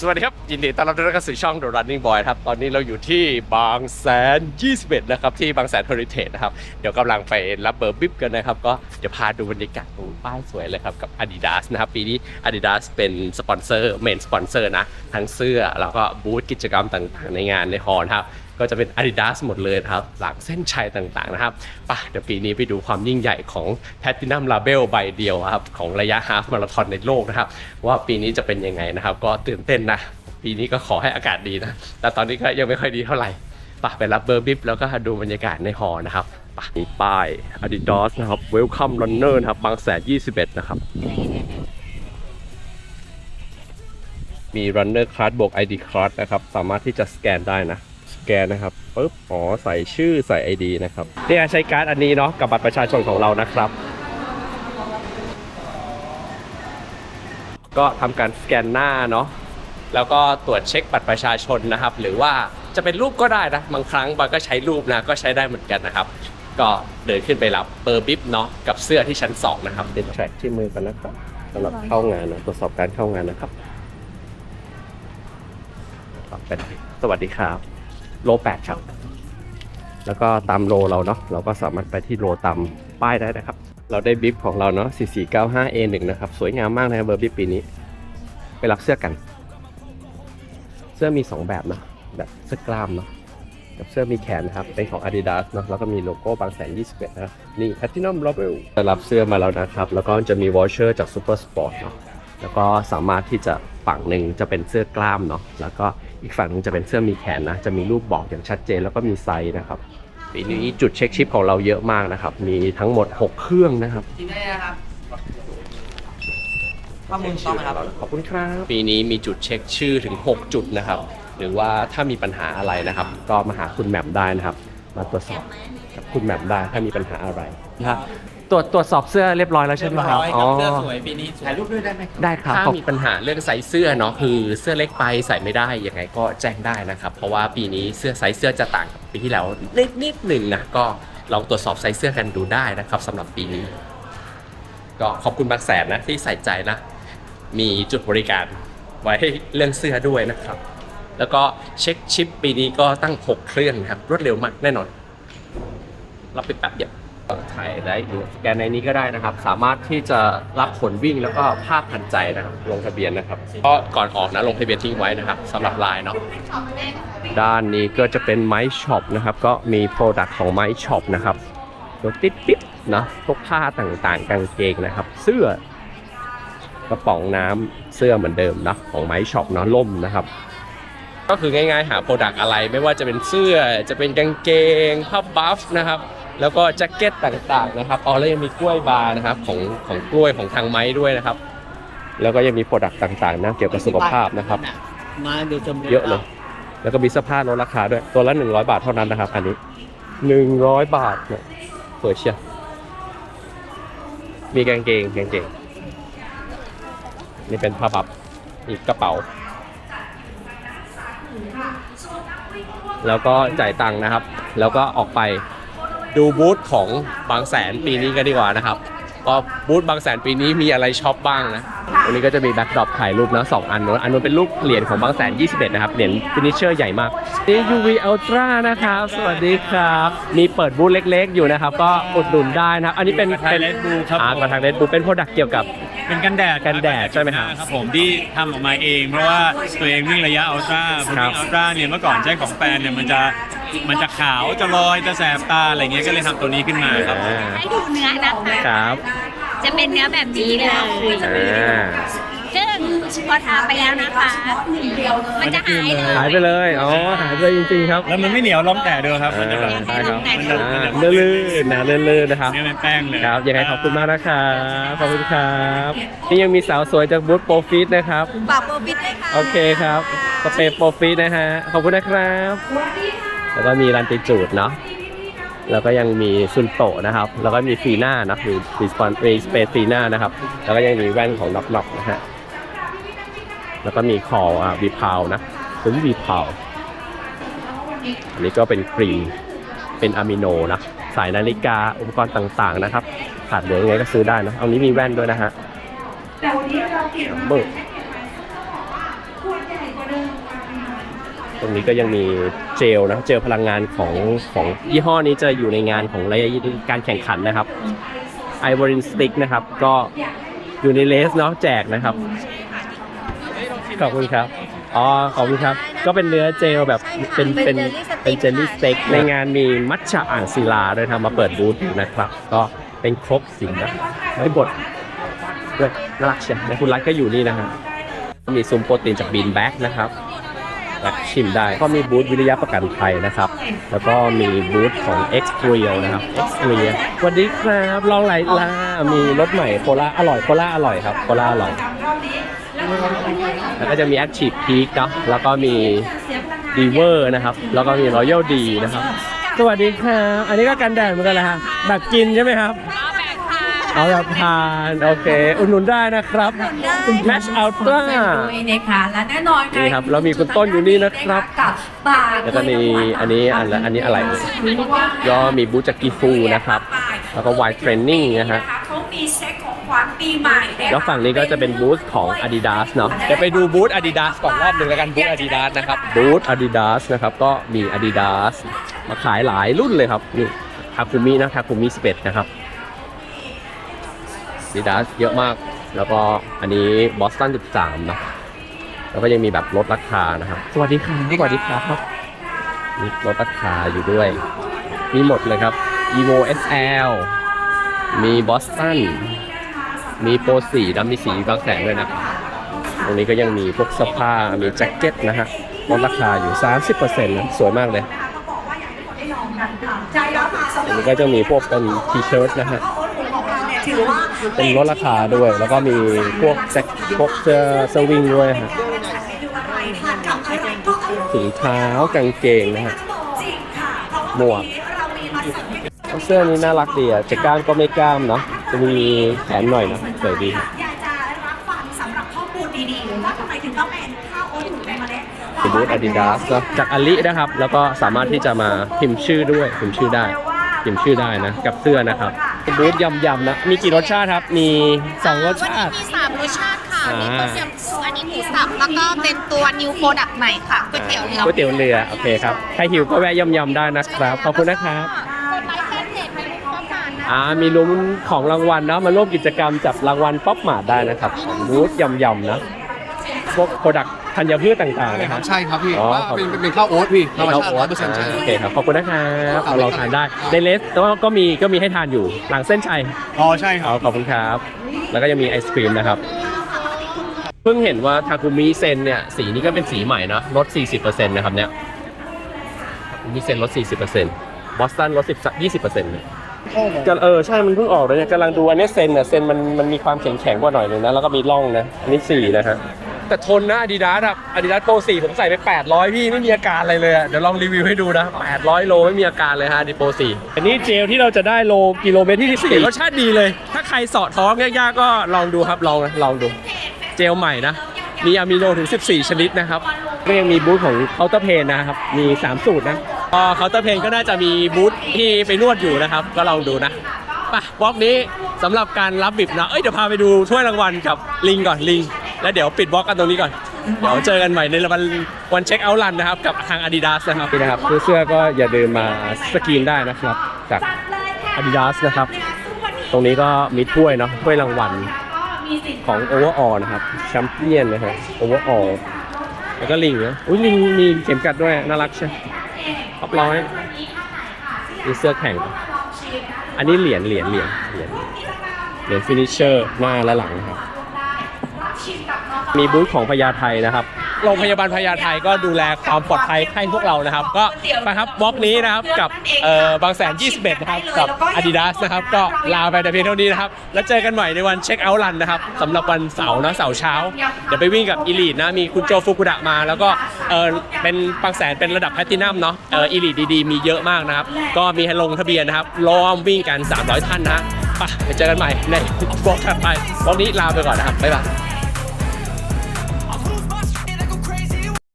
สวัสดีครับ ยินดีต้อนรับทุกท่านเข้าสู่ช่อง The Running Boy ครับ ตอนนี้เราอยู่ที่บางแสน 21 นะครับ ที่บางแสน Heritage นะครับ เดี๋ยวกำลังไปรับเบอร์บิ๊บกันนะครับ ก็เดี๋ยวพาดูบรรยากาศตรงป้ายสวยเลยครับ กับ Adidas นะครับ ปีนี้ Adidas เป็นสปอนเซอร์เมนสปอนเซอร์นะ ทั้งเสื้อแล้วก็บูธกิจกรรมต่างๆ ในงานในฮอลล์นะครับ ก็จะเป็น Adidas หมดเลยครับ หลังเส้นชัยต่างๆนะครับป่ะเดี๋ยวปีนี้ไปดูความยิ่งใหญ่ของ Platinum Label ใบเดียวครับ ของระยะฮาฟมาราธอนในโลกนะครับ ว่าปีนี้จะเป็นยังไงนะครับ ก็ตื่นเต้นนะ ปีนี้ก็ขอให้อากาศดีนะ แต่ตอนนี้ก็ยังไม่ค่อยดีเท่าไหร่ป่ะไปรับเบอร์บิ๊บแล้วก็ดูบรรยากาศในหอนะครับป่ะมีป้าย Adidas นะครับ Welcome Runner นะครับบางแสน21 นะครับมี runner card บวก ID card นะครับ สามารถที่จะสแกนได้นะ แกนนะครับปุ๊บอ๋อใส่ชื่อใส่ ID นะครับเนี่ยใช้การ์ดอันนี้เนาะกับบัตรประชาชนของเรานะครับ ก็ทำการสแกนหน้าเนาะแล้วก็ตรวจเช็คบัตรประชาชนนะครับ หรือว่าจะเป็นรูปก็ได้นะบางครั้งบางก็ใช้รูปนะก็ใช้ได้เหมือนกันนะครับ ก็เดินขึ้นไปรับเบอร์บิ๊บเนาะกับเสื้อที่ชั้นสองนะครับติดแทร็กที่มือกันนะครับสำหรับเข้างานนะตรวจสอบการเข้างานนะครับต่อไปสวัสดีครับ โลแปดครับ แล้วก็ตามโลเราเนาะเราก็สามารถไปที่โลตามป้ายได้นะครับ เราได้บิ๊บของเราเนาะ 4495A1 นะครับ สวยงามมากนะครับเบอร์บิ๊บปีนี้ ไปรับเสื้อกัน เสื้อมี 2 แบบนะแบบเสื้อกล้ามเนาะกับเสื้อมีแขนนะครับ เป็นของ Adidas เนอะแล้วก็มีโลโก้บางแสน 21 นะครับ นี่ Platinum Label ได้รับเสื้อมาแล้วนะครับ แล้วก็จะมีวอชเชอร์จาก Super Sport เนาะแล้วก็สามารถที่จะฝั่งหนึ่งจะเป็นเสื้อกล้ามเนาะแล้วก็ อีกฝั่งหนึงจะเป็นเสื้อมีแขนนะ จะมีรูปบอกอย่างชัดเจนแล้วก็มีไซส์นะครับปีนี้จุดเช็คชิปของเราเยอะมากนะครับ มีทั้งหมด 6 เครื่องนะครับจริงได้นะครับข้อมูลต้องไหมครับ ขอบคุณครับ ปีนี้มีจุดเช็คชื่อถึง 6 จุดนะครับ หรือว่าถ้ามีปัญหาอะไรนะครับ ก็มาหาคุณแหม่มได้นะครับ มาตรวจสอบกับคุณแหม่มได้ถ้ามีปัญหาอะไรนะครับ ตรวจตรวจสอบเสื้อเรียบร้อยแล้วใช่ไหมครับเรียบร้อยครับเสื้อสวยปีนี้ถ่ายรูปด้วยได้ไหมได้ครับถ้ามีปัญหาเรื่องไซส์เสื้อเนาะคือเสื้อเล็กไปใส่ไม่ได้ยังไงก็แจ้งได้นะครับ เพราะว่าปีนี้เสื้อไซส์เสื้อจะต่างกับปีที่แล้วนิดนิดหนึ่งนะก็ลองตรวจสอบไซส์เสื้อกันดูได้นะครับสำหรับปีนี้ ก็ขอบคุณบางแสนนะที่ใส่ใจนะ มีจุดบริการไว้เรื่องเสื้อด้วยนะครับ แล้วก็เช็คชิปปีนี้ก็ตั้ง 6 เครื่องนะครับรวดเร็วมากแน่นอนรับไปแป๊บเดียว ถ่ายได้ดูสแกนในนี้ก็ได้นะครับ สามารถที่จะรับผลวิ่งแล้วก็ภาพทันใจนะครับลงทะเบียนนะครับก็ก่อนออกนะลงทะเบียนทิ้งไว้นะครับสำหรับไลน์เนาะด้านนี้ก็จะเป็นไม้ช็อปนะครับก็มีโปรดักต์ของไม้ช็อปนะครับรถติดปิ๊บนะพวกผ้าต่างๆ กางเกงนะครับ เสื้อกระป๋องน้ำเสื้อเหมือนเดิมนะของไม้ช็อปเนาะล่มนะครับ ก็คือง่ายๆ หาโปรดักต์อะไรไม่ว่าจะเป็นเสื้อจะเป็นกางเกงผ้าบัฟนะครับ แล้วก็แจ็คเก็ตต่างๆนะครับอ๋อแล้วยังมีกล้วยบาร์นะครับของของกล้วยของทางไม้ด้วยนะครับ แล้วก็ยังมีโปรดักต์ต่างๆนะเกี่ยวกับสุขภาพนะครับ มาดูชมเยอะเลยแล้วก็มีเสื้อผ้าลดราคาด้วยตัวละ 100 บาทเท่านั้นนะครับ อันนี้ 100 บาทเนี่ยสวยเชียวมีกางเกงกางเกงนี่เป็นผ้าบับอีกกระเป๋า แล้วก็จ่ายตังค์นะครับ แล้วก็ออกไป ดูบูธของบางแสนปีนี้กันดีกว่านะครับ ว่าบูธบางแสนปีนี้มีอะไรช็อปบ้างนะวันนี้ก็จะมีแบ็คดรอปถ่ายรูปนะสองอันนู้นอันนู้นเป็นรูปเหรียญของบางแสน 21 นะครับ เหรียญฟินิชเชอร์ใหญ่มากนี่ UV Ultra นะครับ สวัสดีครับ มีเปิดบูธเล็กๆ อยู่นะครับ ก็อุดหนุนได้นะครับ อันนี้เป็นกระทะ Red Bull ครับอ่ากระทางเลดบูเป็นโปรดักต์เกี่ยวกับ เป็นกันแดดกันแดดใช่ไหมครับครับผมที่ทำออกมาเอง เพราะว่าตัวเองวิ่งระยะอัลตร้าพอครัวิ่บงอัลตร้าเนี่ยเมื่อก่อนใช้ของแฟนเนี่ยมันจะมันจะขาวจะลอยจะแสบตาอะไรเงี้ยก็เลยทำตัวนี้ขึ้นมาครับอ่าให้ดูเนื้อนะคะครับ จะเป็นเนื้อแบบนี้เลยอ่าซึ่งพอทาไปแล้วนะคะ มันจะหายเลยหายไปเลย อ๋อ หายไปเลยจริงๆครับ แล้วมันไม่เหนียวล้อมแต่เดียวครับอ่ามันจะแบบได้ครับแต่มันจะอ่ามันจะลื่นๆนะลื่นๆนะครับเนื้อเป็นแป้งเลยครับ ยังไงขอบคุณมากนะครับ ขอบคุณครับ นี่ยังมีสาวสวยจากบูธโปรฟิตนะครับฝากโปรฟิตด้วยค่ะ โอเคครับสเปรย์โปรฟิตนะฮะ ขอบคุณนะครับ แล้วก็มีรันติจูดเนาะ แล้วก็ยังมีซุนโตะนะครับ แล้วก็มีฟีน่านะมีมีสปอนเอสเปซฟีน่านะครับ แล้วก็ยังมีแว่นของน็อกน็อกนะฮะ แล้วก็มีคออ่าวีพาวนะถึงวีพาวอันนี้ก็เป็นครีม เป็นอะมิโนนะ สายนาฬิกา อุปกรณ์ต่างๆนะครับ ขาดเหลือยังไงก็ซื้อได้นะ เอานี้มีแว่นด้วยนะฮะเบอร์ รงนี้ก็ยังมีเจลนะเจลพลังงานของของยี่ห้อนี้จะอยู่ในงานของรายการแข่งขันนะครับไอวอรินสติกนะครับ ก็อยู่ในเลสเนาะแจกนะครับ ขอบคุณครับอ๋อขอบคุณครับ ก็เป็นเนื้อเจลแบบเป็นเป็นเป็นเจลลี่สเต็กในงานมีมัทฉะอ่างศิลาด้วยทำมาเปิดบูธอยู่นะครับ ก็เป็นครบสินนะไม่บดด้วยน่ารักเชียวคุณรัฐก็อยู่นี่นะฮะก็มีซุ้มโปรตีนจากบีนแบ็กนะครับ ชิมได้ ก็มีบูธวิริยะประกันภัยนะครับ แล้วก็มีบูธของ X p r e l นะครับ X p r e l สวัสดีครับลองไหลลามีรสใหม่โคลาอร่อยโคลาอร่อยครับโคลาอร่อย แล้วก็จะมี Active Peak เนอะแล้วก็มี d e v e r นะครับ แล้วก็มี Royal D นะครับ สวัสดีครับ อันนี้ก็กันแดดเหมือนกันเลยครับแบบกินใช่ไหมครับ เอาแบบทานโอเค อุดหนุนได้นะครับ Match Ultra ด้วยนะคะและแน่นอนนี่ครับแล้วมีคุณต้นอยู่นี่นะครับกับบาร์แล้วก็มีอันนี้อันละอันนี้อะไรเอ่ยก็มีบูธจากกีฟูนะครับ แล้วก็ Y Training นะฮะเขามีเซ็ตของขวัญปีใหม่นะคะแล้วฝั่งนี้ก็จะเป็นบูธของ Adidas เนาะเดี๋ยวไปดูบูธ Adidas ก่อนรอบหนึ่งแล้วกันบูธ Adidas นะครับบูธ Adidas นะครับก็มี Adidas มาขายหลายรุ่นเลยครับนี่ทาคุมินะทาคุมิ11นะครับ Adidas เยอะมาก แล้วก็อันนี้ Boston 13นะแล้วก็ยังมีแบบลดราคานะครับ สวัสดีครับสวัสดีครับมีลดราคาอยู่ด้วย มีหมดเลยครับ Evo SL มี Boston มีโปรสีดำมีสีบางแสนด้วยนะครับตรงนี้ก็ยังมีพวกเสื้อผ้ามีแจ็คเก็ตนะฮะลดราคาอยู่ 30%นะสวยมากเลยใจแล้วค่ะสำหอัรันบนี้ก็จะมีพวกเป็นทีเชิ้ตนะฮะ ถือว่าเป็นลดราคาด้วย แล้วก็มีพวกแจ็คพวกเสื้อเสื้อวิ่งด้วยฮะดูอะไรทานกับอะไรก็อร่อยถุงเท้ากางเกงนะฮะจริงค่ะเพราะว่าหมวกเรามีมาสั่งให้เสื้อนี้น่ารักดีอะจะกล้ามก็ไม่กล้ามเนาะจะมีแขนหน่อยนะสวยดีอยากจะรับฟังสำหรับข้อมูลดีๆว่าทำไมถึงต้องเป็นข้าวโอ๊ตถูกในเมล็ดเป็นบูธ Adidas นะจากอลินะครับ แล้วก็สามารถที่จะมาพิมพ์ชื่อด้วยพิมพ์ชื่อได้ พิมพ์ชื่อได้นะ กับเสื้อนะครับ เป็นบูธยำๆนะมีกี่รสชาติครับ มีสองรสชาติมีสามรสชาติค่ะอ่ามีต้มยำกุ้งอันนี้หมูสับแล้วก็เป็นตัวนิวโปรดักต์ใหม่ค่ะก๋วยเตี๋ยวเรือก๋วยเตี๋ยวเรือโอเคครับใครหิวก็แวะยำๆได้นะครับขอบคุณนะครับ กดไลค์แฟนเพจไทยมุกประการนะอ่ามีลุ้นของรางวัลเนาะมาร่วมกิจกรรมจับรางวัลป๊อปมาร์ทได้นะครับของบูธยำๆนะพวกโปรดัก ธัญพืชต่างๆนะครับใช่ครับพี่อ๋อว่าขอบเป็นเป็นเป็นข้าวโอ๊ตพี่ธรรมข้าวชาติโอ๊ร้อตยเปอร์เซ็นต์ใช่ โอเคครับ ขอบคุณนะครับมาลองทานได้ในเลสแต่ว่าก็มีก็มีให้ทานอยู่หลังเส้นชัย อ๋อใช่คอ๋รัอบขอบคุณครับ แล้วก็ยังมีไอศครีมนะครับ เพิ่งเห็นว่าทาคุมิเซนเนี่ย สีนี้ก็เป็นสีใหม่เนอะลด 40%นะครับเนี่ยทาคุมิเซนลด 40%บอสตันลด10 20%เลยก็เออ ใช่ มันเพิ่งออกเลยเนี่ยกำลังดูอันนี้เซนเนี่ยเซนมันมันมีความแข็งแข็งๆกว่าหน่อยนึงนะ แล้วก็มีร่องนะอันนี้สี่นะฮะ แต่ทนนะอาดิดาสอะอาดิดาสโปร4ผมใส่ไป 800 พี่ไม่มีอาการอะไรเลยอะเดี๋ยวลองรีวิวให้ดูนะ 800 โลไม่มีอาการเลยฮะดิโปร4อันนี้เจลที่เราจะได้โลกิโลเมตรที่14รสชาติดีเลย ถ้าใครเสาะท้องยากๆก็ลองดูครับลองลองดู เจลใหม่นะ มีอะมิโนถึง 14 ชนิดนะครับก็ยังมีบูธของเคาน์เตอร์เพนนะครับมี 3 สูตรนะก็เคาน์เตอร์เพนก็น่าจะมีบูธที่ไปนวดอยู่นะครับ ก็ลองดูนะไปบล็อกนี้สำหรับการรับบิบนะ เอ้ยเดี๋ยวพาไปดูถ้วยรางวัลกับลิงก่อนลิง แล้วเดี๋ยวปิดบล็อกกันตรงนี้ก่อน เดี๋ยวเจอกันใหม่ในวันวันเช็คเอาท์รันนะครับ กับทาง Adidas นะครับนี่นะครับเสื้อก็อย่าลืมมาสกรีนได้นะครับ จาก Adidas นะครับ ตรงนี้ก็มีถ้วยเนาะถ้วยรางวัลของ Overall นะครับแชมเปี้ยนนะฮะ Overall แล้วก็ลิงนะอุ้ยลิงมีเข็มกัดด้วยน่ารักใช่ท็อปร้อยมีเสื้อแข่ง อันนี้เหรียญเหรียญเหรียญเหรียญเหรียญฟินิชเชอร์หน้าและหลังนะครับ มีบูธของพญาไทนะครับโรงพยาบาลพญาไทก็ดูแลความปลอดภัยให้พวกเรานะครับ ก็ไปครับบล็อกนี้นะครับกับเอ่อบางแสน 21 นะครับ กับ Adidas นะครับ ก็ลาไปแต่เพียงเท่านี้นะครับ แล้วเจอกันใหม่ในวันเช็คเอาท์รันนะครับสำหรับวันเสาร์นะเสาร์เช้า เดี๋ยวไปวิ่งกับอีลีดนะ มีคุณโจฟุกุดะมา แล้วก็เออเป็นบางแสนเป็นระดับแพลตินัมเนาะเอออีลีดดีๆ มีเยอะมากนะครับ ก็มีให้ลงทะเบียนนะครับล้อมวิ่งกัน 300 ท่านนะไปไปเจอกันใหม่ในบล็อกถัดไปบล็อกนี้ลาไปก่อนนะครับบ๊ายบาย